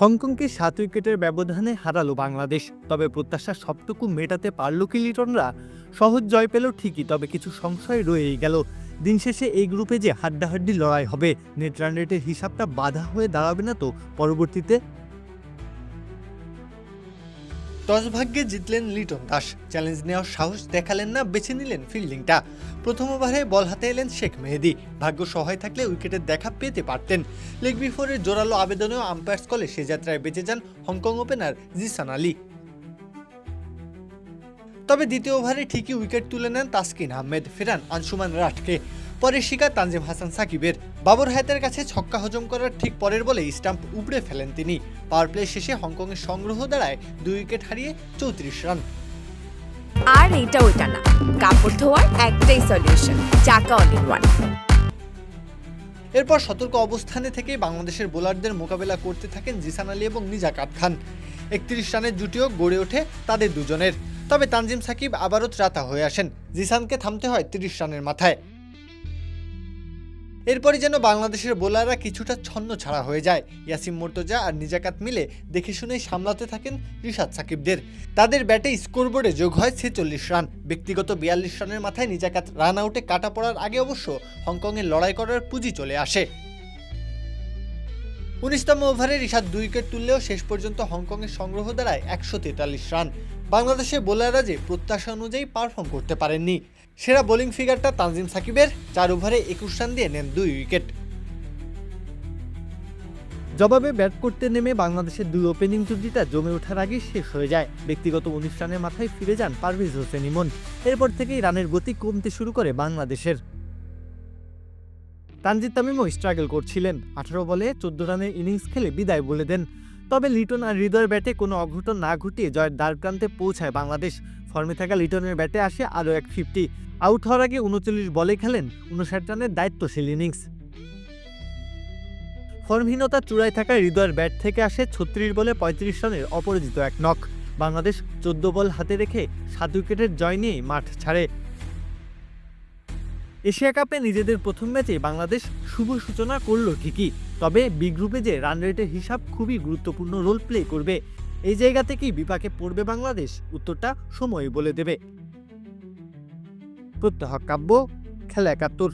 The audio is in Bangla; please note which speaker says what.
Speaker 1: হংকংকে সাত উইকেটের ব্যবধানে হারালো বাংলাদেশ, তবে প্রত্যাশা সবটুকু মেটাতে পারল কি লিটনরা? সহজ জয় পেল ঠিকই, তবে কিছু সংশয় রয়েই গেল। দিন শেষে এই গ্রুপে যে হাড্ডাহাড্ডি লড়াই হবে নেট রান রেটের হিসাবটা বাধা হয়ে দাঁড়াবে না তো পরবর্তীতে? টস ভাগ্যে জিতলেন লিটন দাস। চ্যালেঞ্জ নেওয়ার সাহস দেখালেন না, বেছে নিলেন ফিল্ডিংটা। প্রথম ওভারে বল হাতে এলেন শেখ মেহেদি। ভাগ্য সহায় থাকলে উইকেটের দেখা পেতে পারতেন। লেগ বিফোরের জোরালো আবেদনেও আম্পায়ার্স কলে সে যাত্রায় বেঁচে যান হংকং ওপেনার জিসান আলী। তবে দ্বিতীয় ওভারে ঠিকই উইকেট তুলে নেন তাসকিন আহমেদ। ফেরান আনসুমান রাঠকে পরে শিকার তানজিম হাসান সাকিবের। বাবর হায়াতের কাছে ছক্কা হজম করার ঠিক পরের বলে স্টাম্প উপড়ে ফেলেন তিনি। পাওয়ার প্লে শেষে হংকংয়ের সংগ্রহ দাঁড়ায় দুই উইকেট হারিয়ে চৌত্রিশ রান।
Speaker 2: আর এটা ওইটা না। কাপড় ধোয়ার একটাই সলিউশন চাকা অল ইন ওয়ান
Speaker 1: এরপর সতর্ক অবস্থানে থেকে বাংলাদেশের বোলারদের মোকাবেলা করতে থাকেন জিসান আলী এবং নিজাকাত খান। একত্রিশ রানের জুটিও গড়ে ওঠে তাদের দুজনের। তবে তানজিম সাকিব আবারও ত্রাতা হয়ে আসেন। জিসানকে থামতে হয় তিরিশ রানের মাথায়। এরপরই যেন বাংলাদেশের বোলাররা কিছুটা ছন্ন ছাড়া হয়ে যায়। ইয়াসিম মোর্তজা আর নিজাকাত মিলে দেখে শুনেই সামলাতে থাকেন রিশাদ সাকিবদের। তাদের ব্যাটে স্কোরবোর্ডে যোগ হয় ছেচল্লিশ রান। ব্যক্তিগত বিয়াল্লিশ রানের মাথায় নিজাকাত রান আউটে কাটা পড়ার আগে অবশ্য হংকংয়ের লড়াই করার পুঁজি চলে আসে। উনিশতম ওভারে রিশাদ দুই উইকেট তুললেও শেষ পর্যন্ত হংকংয়ের সংগ্রহ দাঁড়ায় একশো তেতাল্লিশ রান। বাংলাদেশের বোলাররা যে প্রত্যাশা অনুযায়ী পারফর্ম করতে পারেননি। সেরা বোলিং ফিগারটা তানজিম সাকিবের, চার ওভারে একুশ রান দিয়ে নেন দুই উইকেট। জবাবে ব্যাট করতে নেমে বাংলাদেশের দুই ওপেনিং জুটিটা জমে ওঠার আগেই শেষ হয়ে যায়। ব্যক্তিগত উনিশ রানের মাথায় ফিরে যান পারভেজ হোসেন ইমন। এরপর থেকেই রানের গতি কমতে শুরু করে বাংলাদেশের। তানজিদ তামিমও স্ট্রাগল করছিলেন। আঠারো বলে চোদ্দ রানের ইনিংস খেলে বিদায় বলে দেন। তবে লিটন আর হৃদয়ের ব্যাটে কোনো অঘটন না ঘটিয়ে জয়ের দ্বারপ্রান্তে পৌঁছায় বাংলাদেশ। ফর্মে থাকা লিটনের ব্যাটে আসে আরও এক ফিফটি। আউট হওয়ার আগে উনচল্লিশ বলে খেলেন উনষাট রানের দায়িত্বশীল ইনিংস। ফর্মহীনতা চূড়ায় থাকা হৃদয়ের ব্যাট থেকে আসে ছত্রিশ বলে পঁয়ত্রিশ রানের অপরাজিত এক নক বাংলাদেশ চোদ্দ বল হাতে রেখে সাত উইকেটের জয় নিয়ে মাঠ ছাড়ে। এশিয়া কাপে নিজেদের প্রথম ম্যাচে বাংলাদেশ শুভ সূচনা করল ঠিকই। তবে বি গ্রুপে যে রান রেটের হিসাব খুবই গুরুত্বপূর্ণ রোল প্লে করবে, এই জায়গা থেকেই বিপাকে পড়বে বাংলাদেশ। উত্তরটা সময় বলে দেবে। প্রত্যহ কাব্য, খেলা একাত্তর।